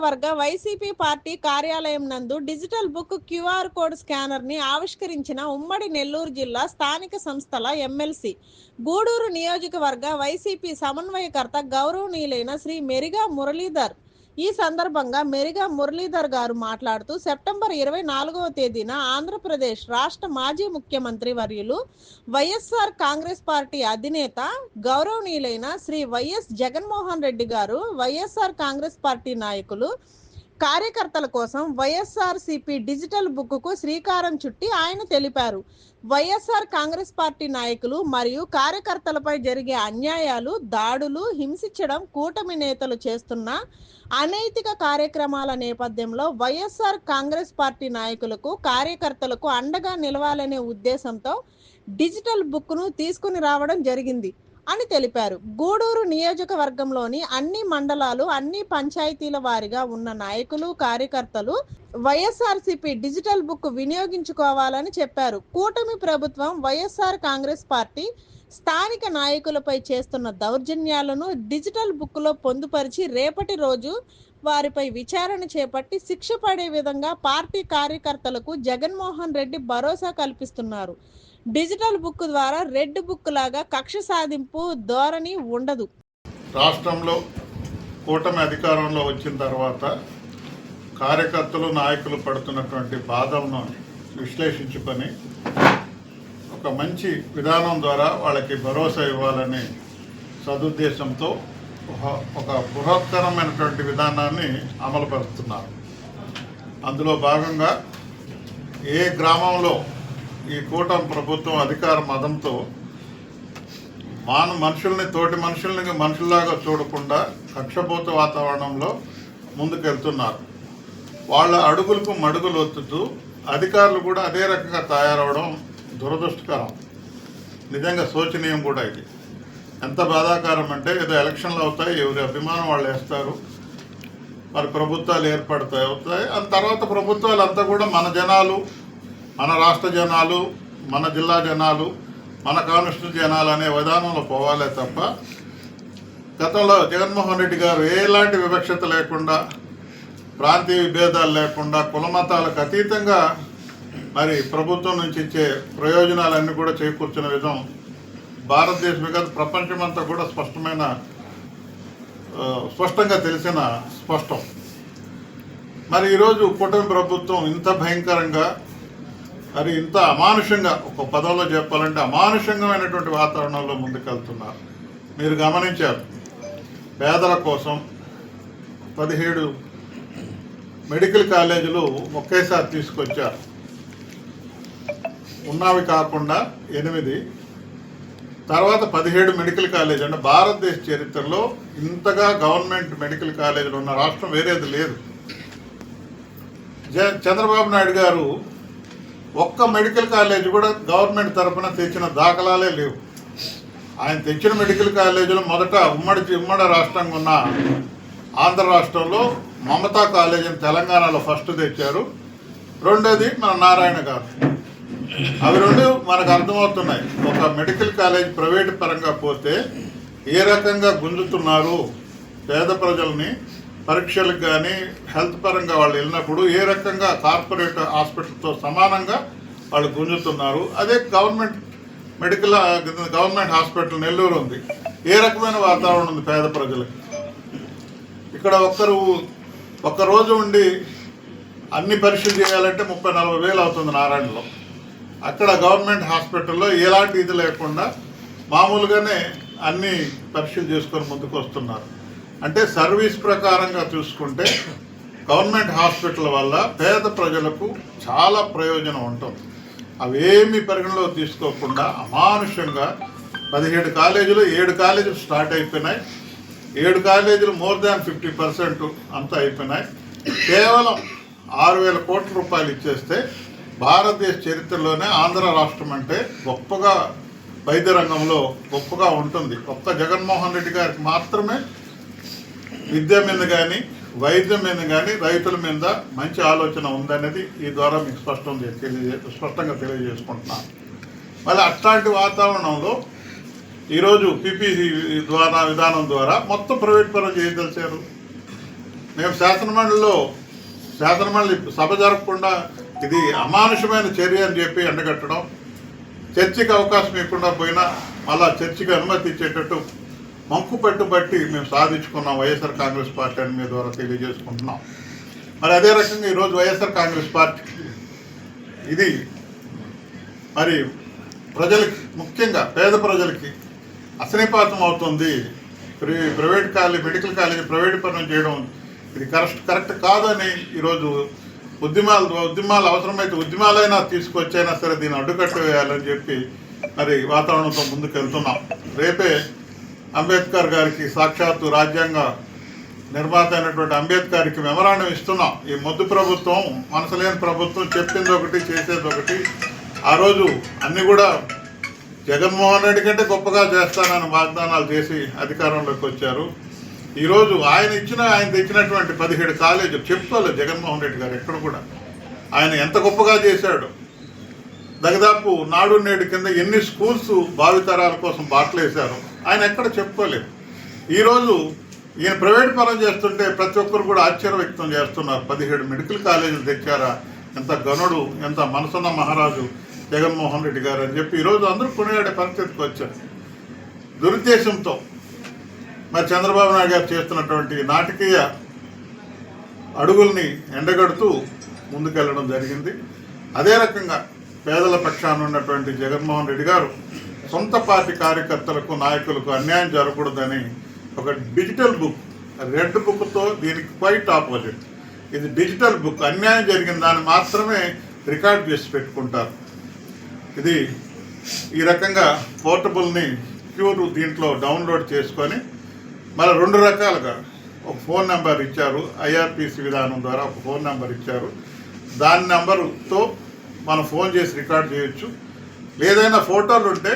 నియోజకవర్గ YCP party కార్యాలయం నందు డిజిటల్ బుక్ క్యూఆర్ కోడ్ స్కానర్ని ఆవిష్కరించిన ఉమ్మడి నెల్లూరు జిల్లా స్థానిక సంస్థల ఎమ్మెల్సీ. గూడూరు నియోజకవర్గ వైసీపీ సమన్వయకర్త గౌరవనీయులైన శ్రీ మెరిగా మురళీధర్ ఈ సందర్భంగా మెరిగా మురళీధర్ గారు మాట్లాడుతూ సెప్టెంబర్ ఇరవై నాలుగవ తేదీన ఆంధ్రప్రదేశ్ రాష్ట్ర మాజీ ముఖ్యమంత్రి వర్యులు వైఎస్ఆర్ కాంగ్రెస్ పార్టీ అధినేత గౌరవనీయులైన శ్రీ వైఎస్ జగన్మోహన్ రెడ్డి గారు వైఎస్ఆర్ కాంగ్రెస్ పార్టీ నాయకులు కార్యకర్తల కోసం వైఎస్ఆర్ సిపి డిజిటల్ బుక్కు శ్రీకారం చుట్టి ఆయన తెలిపారు. వైఎస్ఆర్ కాంగ్రెస్ పార్టీ నాయకులు మరియు కార్యకర్తలపై జరిగే అన్యాయాలు దాడులు హింసించడం కూటమి నేతలు చేస్తున్న అనైతిక కార్యక్రమాల నేపథ్యంలో వైఎస్ఆర్ కాంగ్రెస్ పార్టీ నాయకులకు కార్యకర్తలకు అండగా నిలవాలనే ఉద్దేశంతో డిజిటల్ బుక్ను తీసుకుని రావడం జరిగింది. అని తెలిపారు. గూడూరు నియోజకవర్గంలోని అన్ని మండలాలు అన్ని పంచాయతీల వారిగా ఉన్న నాయకులు కార్యకర్తలు వైఎస్ఆర్సీపీ డిజిటల్ బుక్ వినియోగించుకోవాలని చెప్పారు. కూటమి ప్రభుత్వం వైఎస్ఆర్ కాంగ్రెస్ పార్టీ స్థానిక నాయకులపై చేస్తున్న దౌర్జన్యాలను డిజిటల్ బుక్లో పొందుపరిచి రేపటి రోజు వారిపై విచారణ చేపట్టి శిక్ష పడే విధంగా పార్టీ కార్యకర్తలకు జగన్మోహన్ రెడ్డి భరోసా కల్పిస్తున్నారు. డిజిటల్ బుక్ ద్వారా రెడ్ బుక్ లాగా కక్ష సాధింపు ధోరణి ఉండదు. రాష్ట్రంలో కూటమి అధికారంలో వచ్చిన తర్వాత కార్యకర్తలు నాయకులు పడుతున్నటువంటి బాధలను విశ్లేషించుకొని ఒక మంచి విధానం ద్వారా వాళ్ళకి భరోసా ఇవ్వాలని సదుద్దేశంతో ఒక- ఒక బృహత్తరమైనటువంటి విధానాన్ని అమలుపరుస్తున్నారు. అందులో భాగంగా ఏ గ్రామంలో ఈ కూటమి ప్రభుత్వం అధికార మదంతో మాను మనుషుల్ని తోటి మనుషుల్ని మనుషుల్లాగా చూడకుండా కక్షపోత వాతావరణంలో ముందుకెళ్తున్నారు. వాళ్ళ అడుగులకు మడుగులు ఒత్తుతూ అధికారులు కూడా అదే రకంగా తయారవడం దురదృష్టకరం. నిజంగా శోచనీయం కూడా ఇది. ఎంత బాధాకరం అంటే ఏదో ఎలక్షన్లు అవుతాయి ఎవరి అభిమానం వాళ్ళు వేస్తారు మరి ప్రభుత్వాలు ఏర్పడతాయి అవుతాయి. ఆ తర్వాత ప్రభుత్వాలు అంతా కూడా మన జనాలు మన రాష్ట్ర జనాలు మన జిల్లా జనాలు మన కాన్స్టిట్యూట్ జనాలు అనే విధానంలో పోవాలే తప్ప గతంలో జగన్మోహన్ రెడ్డి గారు ఎలాంటి వివక్షత లేకుండా ప్రాంతీయ విభేదాలు లేకుండా కులమతాలకు అతీతంగా మరి ప్రభుత్వం నుంచి ఇచ్చే ప్రయోజనాలన్నీ కూడా చేకూర్చిన విధం భారతదేశమే కాదు ప్రపంచమంతా కూడా స్పష్టమైన స్పష్టంగా తెలిసిన స్పష్టం. మరి ఈరోజు కూటమి ప్రభుత్వం ఇంత భయంకరంగా మరి ఇంత అమానుషంగా ఒక పదంలో చెప్పాలంటే అమానుషంగమైనటువంటి వాతావరణంలో ముందుకెళ్తున్నారు. మీరు గమనించారు. పేదల కోసం పదిహేడు మెడికల్ కాలేజీలు ఒకేసారి తీసుకొచ్చారు. ఉన్నవి కాకుండా ఎనిమిది. తర్వాత పదిహేడు మెడికల్ కాలేజ్ అంటే భారతదేశ చరిత్రలో ఇంతగా గవర్నమెంట్ మెడికల్ కాలేజీలు ఉన్న రాష్ట్రం వేరేది లేదు. జ చంద్రబాబు నాయుడు గారు ఒక్క మెడికల్ కాలేజ్ కూడా గవర్నమెంట్ తరఫున తెచ్చిన దాఖలాలే లేవు. ఆయన తెచ్చిన మెడికల్ కాలేజీలో మొదట ఉమ్మడి ఉమ్మడి రాష్ట్రంగా ఉన్న ఆంధ్ర రాష్ట్రంలో మమతా కాలేజ్ అని తెలంగాణలో ఫస్ట్ తెచ్చారు. రెండోది మన నారాయణ గారు. అవి రెండు మనకు అర్థమవుతున్నాయి. ఒక మెడికల్ కాలేజ్ ప్రైవేట్ పరంగా పోతే ఏ రకంగా గుంజుతున్నారు పేద ప్రజల్ని పరీక్షలకు కానీ హెల్త్ పరంగా వాళ్ళు వెళ్ళినప్పుడు ఏ రకంగా కార్పొరేట్ హాస్పిటల్తో సమానంగా వాళ్ళు గుంజుతున్నారు. అదే government medical government hospital Nellore ఉంది. ఏ రకమైన వాతావరణం ఉంది పేద ప్రజలకు? ఇక్కడ ఒక్కరు ఒక్కరోజు ఉండి అన్ని పరీక్షలు చేయాలంటే ముప్పై నలభై వేలు అవుతుంది నారాయణలో. అక్కడ గవర్నమెంట్ హాస్పిటల్లో ఎలాంటి ఇది లేకుండా మామూలుగానే అన్ని పరీక్షలు చేసుకొని ముందుకు వస్తున్నారు. అంటే సర్వీస్ ప్రకారంగా చూసుకుంటే గవర్నమెంట్ హాస్పిటల్ వల్ల పేద ప్రజలకు చాలా ప్రయోజనం ఉంటుంది. అవేమి పరిగణలో తీసుకోకుండా అమానుషంగా పదిహేడు కాలేజీలు ఏడు కాలేజీలు స్టార్ట్ అయిపోయినాయి. ఏడు కాలేజీలు మోర్ దాన్ ఫిఫ్టీ పర్సెంట్ అంతా అయిపోయినాయి. కేవలం ఆరు వేల కోట్ల రూపాయలు ఇచ్చేస్తే భారతదేశ చరిత్రలోనే ఆంధ్ర రాష్ట్రం అంటే గొప్పగా వైద్య రంగంలో గొప్పగా ఉంటుంది. ఒక్క జగన్మోహన్ రెడ్డి గారికి మాత్రమే విద్య మీద కానీ వైద్యం మీద కానీ రైతుల మీద మంచి ఆలోచన ఉందనేది ఈ ద్వారా మీకు స్పష్టం తెలియజే స్పష్టంగా తెలియజేసుకుంటున్నాను మళ్ళీ అట్లాంటి వాతావరణంలో ఈరోజు పీపీసీ ద్వారా విధానం ద్వారా మొత్తం ప్రైవేట్ పరం చేయదలిచారు మేము శాసనమండలిలో శాసనమండలి సభ జరగకుండా ఇది అమానుషమైన చర్య అని చెప్పి ఎండగట్టడం చర్చకి అవకాశం ఇవ్వకుండా పోయినా మళ్ళా చర్చకి అనుమతి ఇచ్చేటట్టు మంకు పెట్టుబట్టి మేము సాధించుకున్నాం వైఎస్ఆర్ కాంగ్రెస్ పార్టీ అని మీ ద్వారా తెలియజేసుకుంటున్నాం. మరి అదే రకంగా ఈరోజు వైఎస్ఆర్ కాంగ్రెస్ పార్టీ ఇది మరి ప్రజలకి ముఖ్యంగా పేద ప్రజలకి అసనిపాతం అవుతుంది. Pre private college medical college private పనులు చేయడం ఇది కరెక్ట్ కరెక్ట్ కాదని ఈరోజు ఉద్యమాలు ఉద్యమాలు అవసరమైతే ఉద్యమాలైనా తీసుకొచ్చైనా సరే దీన్ని అడ్డుకట్ట వేయాలని చెప్పి మరి వాతావరణంతో ముందుకు వెళ్తున్నాం రేపే అంబేద్కర్ గారికి సాక్షాత్తు రాజ్యాంగ నిర్మాత అయినటువంటి అంబేద్కర్కి మెమరాండం ఇస్తున్నాం. ఈ మొద్దు ప్రభుత్వం మనసులేని ప్రభుత్వం చెప్పింది ఒకటి చేసేది ఒకటి. ఆ రోజు అన్నీ కూడా జగన్మోహన్ రెడ్డి కంటే గొప్పగా చేస్తానని వాగ్దానాలు చేసి అధికారంలోకి వచ్చారు. ఈరోజు ఆయన ఇచ్చిన ఆయన తెచ్చినటువంటి పదిహేడు కాలేజీలు చెప్పుకోలేదు జగన్మోహన్ రెడ్డి గారు ఎక్కడ కూడా. ఆయన ఎంత గొప్పగా చేశాడు. దాదాపు నాడు నేడు కింద ఎన్ని స్కూల్స్ భావితరాల కోసం బాటలేశారు. ఆయన ఎక్కడ చెప్పుకోలేదు. ఈరోజు ఈయన ప్రైవేట్ పరం చేస్తుంటే ప్రతి ఒక్కరు కూడా ఆశ్చర్య వ్యక్తం చేస్తున్నారు. పదిహేడు మెడికల్ కాలేజీలు తెచ్చారా? ఎంత గనుడు ఎంత మనసున్న మహారాజు జగన్మోహన్ రెడ్డి గారు అని చెప్పి ఈరోజు అందరూ కొనియాడే పరిస్థితికి వచ్చారు. దురుద్దేశంతో మరి చంద్రబాబు నాయుడు గారు చేస్తున్నటువంటి నాటకీయ అడుగుల్ని ఎండగడుతూ ముందుకెళ్ళడం జరిగింది. అదే రకంగా పేదల పక్షాన ఉన్నటువంటి జగన్మోహన్ రెడ్డి గారు సొంత పార్టీ కార్యకర్తలకు నాయకులకు అన్యాయం జరగకూడదని ఒక డిజిటల్ బుక్ రెడ్ బుక్తో దీనికి క్వైట్ ఆపోజిట్ ఇది డిజిటల్ బుక్ అన్యాయం జరిగిన దాన్ని మాత్రమే రికార్డ్ చేసి పెట్టుకుంటారు. ఇది ఈ రకంగా పోర్టబుల్ని క్యూర్ దీంట్లో డౌన్లోడ్ చేసుకొని మళ్ళీ రెండు రకాలుగా ఒక ఫోన్ నెంబర్ ఇచ్చారు ఐఆర్పిసి విధానం ద్వారా ఒక ఫోన్ నెంబర్ ఇచ్చారు. దాని నెంబరుతో మనం ఫోన్ చేసి రికార్డ్ చేయొచ్చు. ఏదైనా ఫోటోలు ఉంటే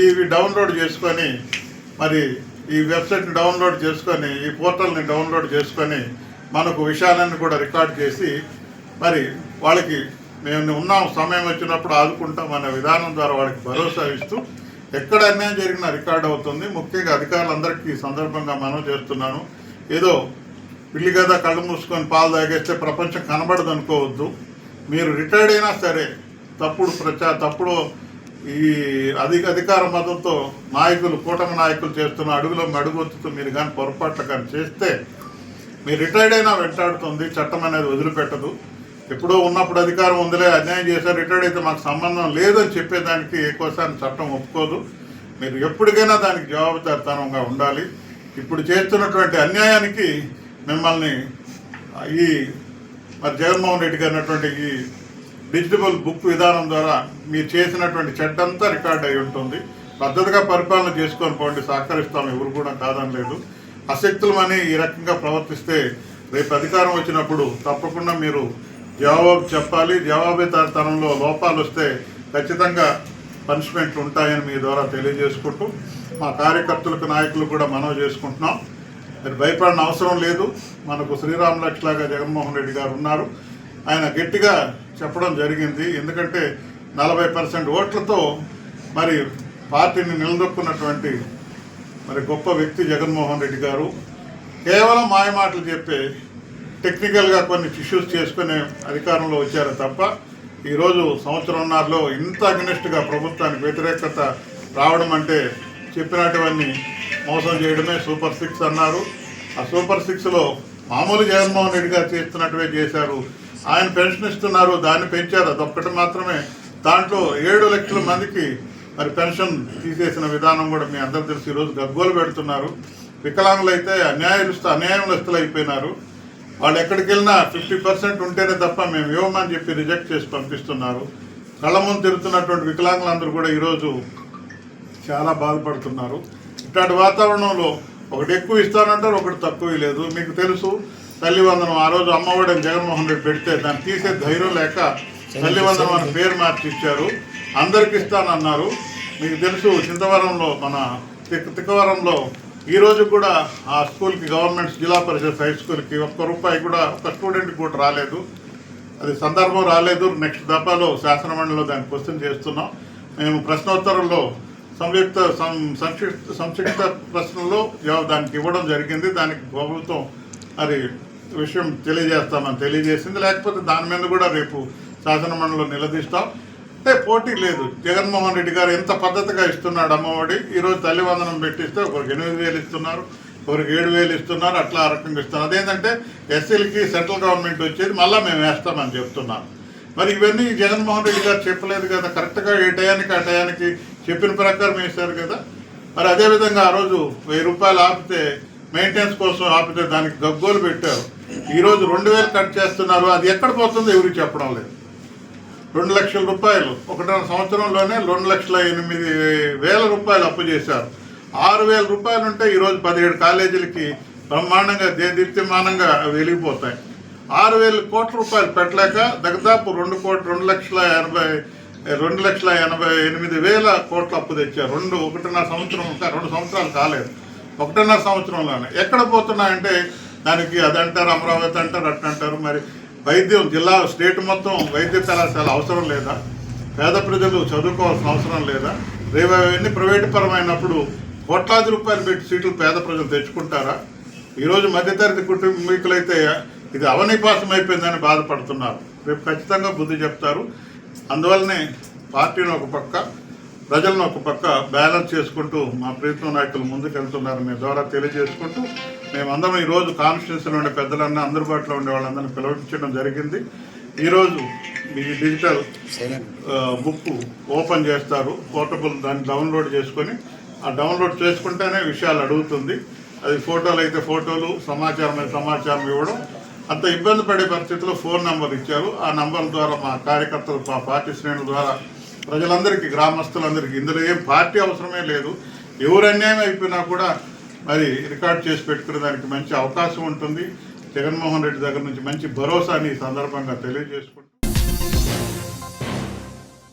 ఇవి డౌన్లోడ్ చేసుకొని మరి ఈ వెబ్సైట్ని డౌన్లోడ్ చేసుకొని ఈ పోర్టల్ని డౌన్లోడ్ చేసుకొని మనకు విషయాలన్నీ కూడా రికార్డ్ చేసి మరి వాళ్ళకి మేము ఉన్నాం సమయం వచ్చినప్పుడు ఆదుకుంటాం అనే విధానం ద్వారా వాళ్ళకి భరోసా ఇస్తూ ఎక్కడ అన్యాయం జరిగినా రికార్డ్ అవుతుంది. ముఖ్యంగా అధికారులందరికీ ఈ సందర్భంగా మనం చేస్తున్నాను. ఏదో పిల్లి కదా కళ్ళు మూసుకొని పాలు తాగేస్తే ప్రపంచం కనబడదు అనుకోవద్దు మీరు రిటైర్డ్ అయినా సరే తప్పుడు ప్రచార తప్పుడు ఈ అధిక అధికార మతంతో నాయకులు కూటమి నాయకులు చేస్తున్న అడుగులో అడుగొత్తుతూ మీరు కానీ పొరపాట్లు కానీ చేస్తే మీరు రిటైర్డ్ అయినా వెంటాడుతుంది చట్టం అనేది వదిలిపెట్టదు. ఎప్పుడో ఉన్నప్పుడు అధికారం ఉందిలే అన్యాయం చేశారు రిటైర్డ్ అయితే మాకు సంబంధం లేదని చెప్పేదానికి ఏకోసారి చట్టం ఒప్పుకోదు. మీరు ఎప్పటికైనా దానికి జవాబుదారితనంగా ఉండాలి. ఇప్పుడు చేస్తున్నటువంటి అన్యాయానికి మిమ్మల్ని ఈ మరి జగన్మోహన్ రెడ్డి గారినటువంటి ఈ డిజిటబుల్ బుక్ విధానం ద్వారా మీరు చేసినటువంటి చెడ్డంతా రికార్డ్ అయి ఉంటుంది. పద్ధతిగా పరిపాలన చేసుకొని పోండి సహకరిస్తాం ఎవరు కూడా కాదని లేదు. అశక్తులమని ఈ రకంగా ప్రవర్తిస్తే రేపు అధికారం వచ్చినప్పుడు తప్పకుండా మీరు జవాబు చెప్పాలి. జవాబుదారితనంలో లోపాలు వస్తే ఖచ్చితంగా పనిష్మెంట్లు ఉంటాయని మీ ద్వారా తెలియజేసుకుంటూ మా కార్యకర్తలకు నాయకులు కూడా మనవి చేసుకుంటున్నాం. మీరు భయపడిన అవసరం లేదు. మనకు శ్రీరామ్ లక్ష్లాగా జగన్మోహన్ రెడ్డి గారు ఉన్నారు. ఆయన గట్టిగా చెప్పడం జరిగింది. ఎందుకంటే నలభై పర్సెంట్ ఓట్లతో మరి పార్టీని నిలదొక్కున్నటువంటి మరి గొప్ప వ్యక్తి జగన్మోహన్ రెడ్డి గారు కేవలం మాయమాటలు చెప్పే టెక్నికల్గా కొన్ని ఇష్యూస్ చేసుకునే అధికారంలో వచ్చారు తప్ప ఈరోజు సంవత్సరంన్నరలో ఇంత అగ్నిస్ట్గా ప్రభుత్వానికి వ్యతిరేకత రావడం అంటే చెప్పినటువన్నీ మోసం చేయడమే సూపర్ సిక్స్ అన్నారు. ఆ సూపర్ సిక్స్లో మామూలు జగన్మోహన్ రెడ్డి గారు చేస్తున్నట్టువే చేశారు. ఆయన పెన్షన్ ఇస్తున్నారు దాన్ని పెంచారు అదొక్కటి మాత్రమే. దాంట్లో ఏడు లక్షల మందికి మరి పెన్షన్ తీసేసిన విధానం కూడా మీ అందరూ తెలిసి. ఈరోజు గగ్గోలు పెడుతున్నారు. వికలాంగులు అయితే అన్యాయస్తులు అన్యాయస్తులు అయిపోయినారు వాళ్ళు ఎక్కడికి వెళ్ళినా ఫిఫ్టీ పర్సెంట్ ఉంటేనే తప్ప మేము ఇవ్వమని చెప్పి రిజెక్ట్ చేసి పంపిస్తున్నారు. కళ్ళ ముందు తిరుగుతున్నటువంటి వికలాంగులందరూ కూడా ఈరోజు చాలా బాధపడుతున్నారు. ఇట్లాంటి వాతావరణంలో ఒకటి ఎక్కువ ఇస్తానంటారు ఒకటి తక్కువ లేదు మీకు తెలుసు తల్లివందనం ఆ రోజు అమ్మఒడని జగన్మోహన్ రెడ్డి పెడితే దాన్ని తీసే ధైర్యం లేక తల్లివందనం అని పేరు మార్చి ఇచ్చారు అందరికి ఇస్తానన్నారు. మీకు తెలుసు చింతవరంలో మన తిక్కవరంలో ఈరోజు కూడా ఆ స్కూల్కి గవర్నమెంట్ జిల్లా పరిషత్ హై స్కూల్కి ఒక్క రూపాయి కూడా ఒక స్టూడెంట్ కూడా రాలేదు. అది సందర్భం రాలేదు. నెక్స్ట్ దఫాలో శాసనమండలిలో దాన్ని క్వశ్చన్ చేస్తున్నాం. మేము ప్రశ్నోత్తరంలో సంయుక్త సం- సంక్షిప్త సంక్షిప్త ప్రశ్నలో దానికి ఇవ్వడం జరిగింది. దానికి ప్రభుత్వం మరి విషయం తెలియజేస్తామని తెలియజేసింది. లేకపోతే దాని మీద కూడా రేపు శాసనమండలిలో నిలదీస్తాం. అంటే పోటీ లేదు. జగన్మోహన్ రెడ్డి గారు ఎంత పద్ధతిగా ఇస్తున్నాడు అమ్మఒడి? ఈరోజు తల్లివందనం పెట్టిస్తే ఒకరికి ఎనిమిది వేలు ఇస్తున్నారు ఒకరికి ఏడు వేలు ఇస్తున్నారు అట్లా ఆ రకంగా ఇస్తున్నారు. అదేంటంటే ఎస్సీలకి సెంట్రల్ గవర్నమెంట్ వచ్చేది మళ్ళీ మేము వేస్తామని చెప్తున్నాను మరి ఇవన్నీ జగన్మోహన్ రెడ్డి గారు చెప్పలేదు కదా. కరెక్ట్గా ఏ టయానికి ఆ టయానికి చెప్పిన ప్రకారం వేశారు కదా. మరి అదేవిధంగా ఆ రోజు వెయ్యి రూపాయలు ఆపితే మెయింటెనెన్స్ కోసం ఆపితే దానికి గగ్గోలు పెట్టారు. ఈరోజు రెండు వేలు కట్ చేస్తున్నారు. అది ఎక్కడ పోతుందో ఎవరికి చెప్పడం లేదు. రెండు లక్షల రూపాయలు. ఒకటో సంవత్సరంలోనే రెండు లక్షల ఎనిమిది వేల రూపాయలు అప్పు చేశారు. ఆరు వేల రూపాయలు ఉంటే ఈరోజు పదిహేడు కాలేజీలకి బ్రహ్మాండంగా దేదీప్యమానంగా వెలిగిపోతాయి. ఆరు వేల కోట్ల రూపాయలు పెట్టలేక దాదాపు రెండు కోట్ల రెండు లక్షల ఎనభై రెండు లక్షల ఎనభై ఎనిమిది వేల కోట్ల అప్పు తెచ్చారు. రెండు ఒకటిన్నర సంవత్సరం రెండు సంవత్సరాలు కాలేదు. ఒకటిన్నర సంవత్సరంలోనే. ఎక్కడ పోతున్నాయంటే దానికి అదంటారు అమరావతి అంటారు అట్ట అంటారు. మరి వైద్యం జిల్లా స్టేట్ మొత్తం వైద్య కళాశాల అవసరం లేదా? పేద ప్రజలు చదువుకోవాల్సిన అవసరం లేదా? రేపు అవన్నీ ప్రైవేటు పరమైనప్పుడు కోట్లాది రూపాయలు పెట్టి సీట్లు పేద ప్రజలు తెచ్చుకుంటారా? ఈరోజు మధ్యతరగతి కుటుంబీకులైతే ఇది అవనిపాసం అయిపోయిందని బాధపడుతున్నారు. రేపు ఖచ్చితంగా బుద్ధి చెప్తారు. అందువల్లనే పార్టీని ఒక పక్క ప్రజలను ఒక పక్క బ్యాలెన్స్ చేసుకుంటూ మా ప్రీతం నాయకులు ముందుకెళ్తున్నారు. మీ ద్వారా తెలియజేసుకుంటూ మేమందరం ఈరోజు కాన్స్టిట్యూన్సీలో ఉండే పెద్దలన్నీ అందుబాటులో ఉండే వాళ్ళందరినీ పిలవించడం జరిగింది. ఈరోజు మీ డిజిటల్ బుక్ ఓపెన్ చేస్తారు. పోర్టబుల్ దాన్ని డౌన్లోడ్ చేసుకొని ఆ డౌన్లోడ్ చేసుకుంటేనే విషయాలు అడుగుతుంది. అది ఫోటోలు అయితే ఫోటోలు సమాచారం అయితే సమాచారం ఇవ్వడం. అంత ఇబ్బంది పడే పరిస్థితిలో ఫోన్ నెంబర్ ఇచ్చారు. ఆ నెంబర్ ద్వారా మా కార్యకర్తలు మా పార్టీ శ్రేణుల ద్వారా ప్రజలందరికీ గ్రామస్తులందరికీ ఇందులో ఏం పార్టీ అవసరమే లేదు. ఎవరు అన్యాయం అయిపోయినా కూడా మరి రికార్డ్ చేసి పెట్టుకునే దానికి మంచి అవకాశం ఉంటుంది. జగన్మోహన్ రెడ్డి దగ్గర నుంచి మంచి భరోసాని ఈ సందర్భంగా తెలియజేసుకుంటున్నాను